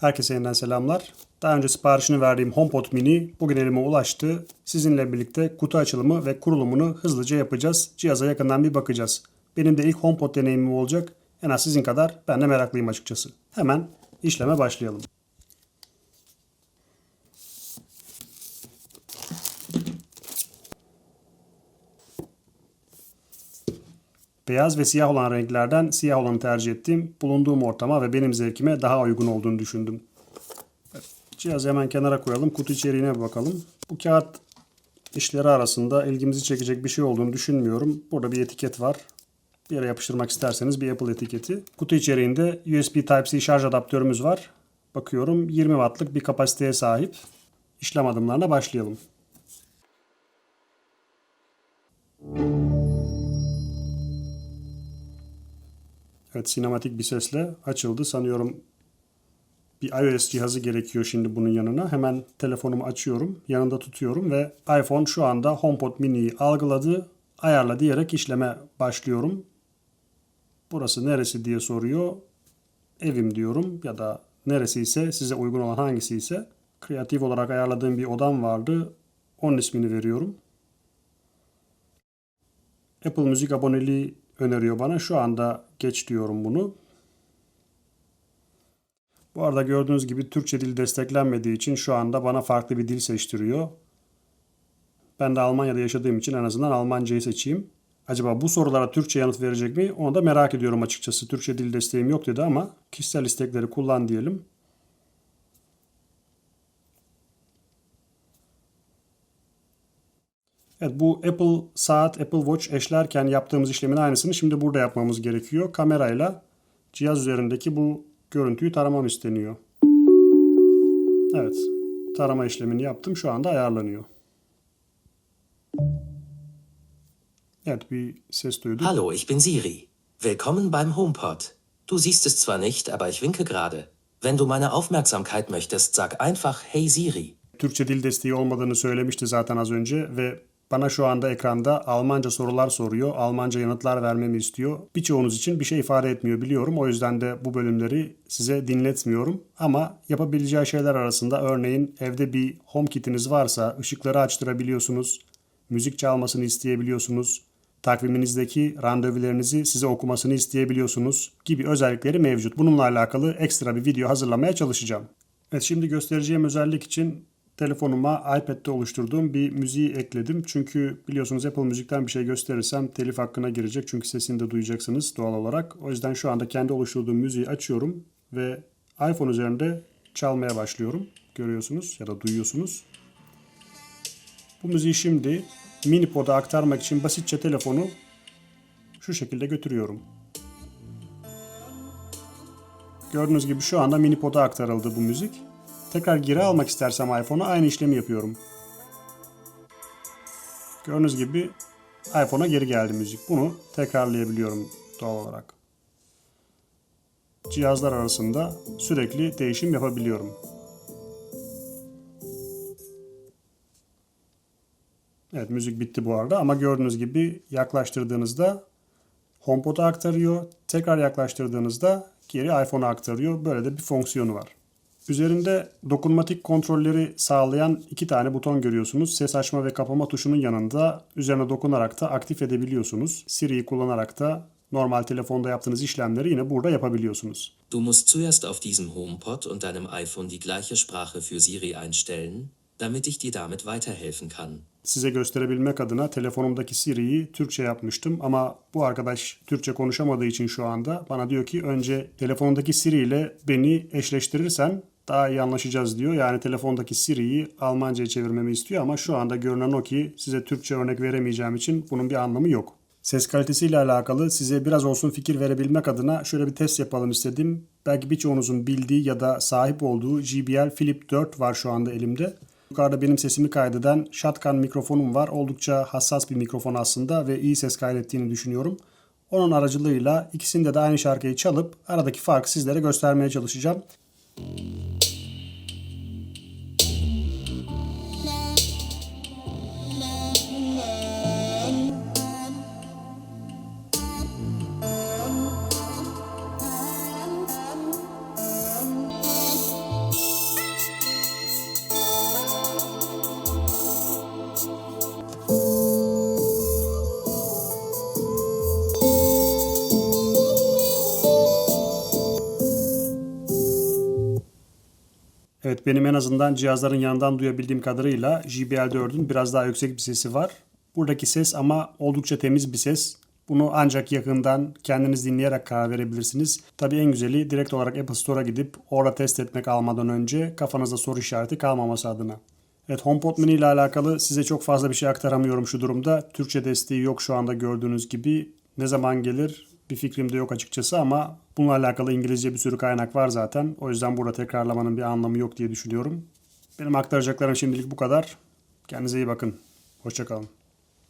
Herkese yeniden selamlar. Daha önce siparişini verdiğim HomePod mini bugün elime ulaştı. Sizinle birlikte kutu açılımı ve kurulumunu hızlıca yapacağız. Cihaza yakından bir bakacağız. Benim de ilk HomePod deneyimim olacak. En az sizin kadar ben de meraklıyım açıkçası. Hemen işleme başlayalım. Beyaz ve siyah olan renklerden siyah olanı tercih ettim. Bulunduğum ortama ve benim zevkime daha uygun olduğunu düşündüm. Evet, cihazı hemen kenara koyalım. Kutu içeriğine bir bakalım. Bu kağıt işleri arasında ilgimizi çekecek bir şey olduğunu düşünmüyorum. Burada bir etiket var. Bir yere yapıştırmak isterseniz bir Apple etiketi. Kutu içeriğinde USB Type-C şarj adaptörümüz var. Bakıyorum 20 wattlık bir kapasiteye sahip. İşlem adımlarına başlayalım. Evet sinematik bir sesle açıldı. Sanıyorum bir iOS cihazı gerekiyor şimdi bunun yanına. Hemen telefonumu açıyorum. Yanında tutuyorum ve iPhone şu anda HomePod mini'yi algıladı. Ayarla diyerek işleme başlıyorum. Burası neresi diye soruyor. Evim diyorum ya da neresi ise size uygun olan hangisi ise. Kreatif olarak ayarladığım bir odam vardı. Onun ismini veriyorum. Apple Müzik aboneliği öneriyor bana. Şu anda geç diyorum bunu. Bu arada gördüğünüz gibi Türkçe dil desteklenmediği için şu anda bana farklı bir dil seçtiriyor. Ben de Almanya'da yaşadığım için en azından Almancayı seçeyim. Acaba bu sorulara Türkçe yanıt verecek mi? Onu da merak ediyorum açıkçası. Türkçe dil desteğim yok dedi ama kişisel istekleri kullan diyelim. Evet bu Apple saat, Apple Watch eşlerken yaptığımız işlemin aynısını şimdi burada yapmamız gerekiyor. Kamerayla cihaz üzerindeki bu görüntüyü taramam isteniyor. Evet, tarama işlemini yaptım. Şu anda ayarlanıyor. Evet, bir ses duyduk. Hallo, ich bin Siri. Willkommen beim HomePod. Du siehst es zwar nicht, aber ich winke gerade. Wenn du meine Aufmerksamkeit möchtest, sag einfach Hey Siri. Türkçe dil desteği olmadığını söylemişti zaten az önce ve bana şu anda ekranda Almanca sorular soruyor. Almanca yanıtlar vermemi istiyor. Birçoğunuz için bir şey ifade etmiyor biliyorum. O yüzden de bu bölümleri size dinletmiyorum. Ama yapabileceği şeyler arasında örneğin evde bir HomeKit'iniz varsa ışıkları açtırabiliyorsunuz. Müzik çalmasını isteyebiliyorsunuz. Takviminizdeki randevularınızı size okumasını isteyebiliyorsunuz gibi özellikleri mevcut. Bununla alakalı ekstra bir video hazırlamaya çalışacağım. Evet şimdi göstereceğim özellik için telefonuma iPad'de oluşturduğum bir müziği ekledim. Çünkü biliyorsunuz Apple Müzik'ten bir şey gösterirsem telif hakkına girecek. Çünkü sesini de duyacaksınız doğal olarak. O yüzden şu anda kendi oluşturduğum müziği açıyorum ve iPhone üzerinde çalmaya başlıyorum. Görüyorsunuz ya da duyuyorsunuz. Bu müziği şimdi mini pod'a aktarmak için basitçe telefonu şu şekilde götürüyorum. Gördüğünüz gibi şu anda mini pod'a aktarıldı bu müzik. Tekrar geri almak istersem iPhone'a aynı işlemi yapıyorum. Gördüğünüz gibi iPhone'a geri geldi müzik. Bunu tekrarlayabiliyorum doğal olarak. Cihazlar arasında sürekli değişim yapabiliyorum. Evet müzik bitti bu arada ama gördüğünüz gibi yaklaştırdığınızda HomePod'a aktarıyor. Tekrar yaklaştırdığınızda geri iPhone'a aktarıyor. Böyle de bir fonksiyonu var. Üzerinde dokunmatik kontrolleri sağlayan iki tane buton görüyorsunuz. Ses açma ve kapama tuşunun yanında üzerine dokunarak da aktif edebiliyorsunuz. Siri'yi kullanarak da normal telefonda yaptığınız işlemleri yine burada yapabiliyorsunuz. Du musst zuerst auf diesem HomePod und deinem iPhone die gleiche Sprache für Siri einstellen, damit ich dir damit weiterhelfen kann. Size gösterebilmek adına telefonumdaki Siri'yi Türkçe yapmıştım ama bu arkadaş Türkçe konuşamadığı için şu anda bana diyor ki önce telefonundaki Siri ile beni eşleştirirsen daha iyi anlaşacağız diyor. Yani telefondaki Siri'yi Almanca'ya çevirmemi istiyor ama şu anda görünen o ki size Türkçe örnek veremeyeceğim için bunun bir anlamı yok. Ses kalitesiyle alakalı size biraz olsun fikir verebilmek adına şöyle bir test yapalım istedim. Belki birçoğunuzun bildiği ya da sahip olduğu JBL Flip 4 var şu anda elimde. Yukarıda benim sesimi kaydeden shotgun mikrofonum var. Oldukça hassas bir mikrofon aslında ve iyi ses kaydettiğini düşünüyorum. Onun aracılığıyla ikisinde de aynı şarkıyı çalıp aradaki farkı sizlere göstermeye çalışacağım. Evet benim en azından cihazların yanından duyabildiğim kadarıyla JBL 4'ün biraz daha yüksek bir sesi var. Buradaki ses ama oldukça temiz bir ses. Bunu ancak yakından kendiniz dinleyerek karar verebilirsiniz. Tabii en güzeli direkt olarak Apple Store'a gidip orada test etmek almadan önce kafanızda soru işareti kalmaması adına. Evet HomePod Mini ile alakalı size çok fazla bir şey aktaramıyorum şu durumda. Türkçe desteği yok şu anda gördüğünüz gibi. Ne zaman gelir bir fikrim de yok açıkçası ama bununla alakalı İngilizce bir sürü kaynak var zaten. O yüzden burada tekrarlamanın bir anlamı yok diye düşünüyorum. Benim aktaracaklarım şimdilik bu kadar. Kendinize iyi bakın. Hoşçakalın.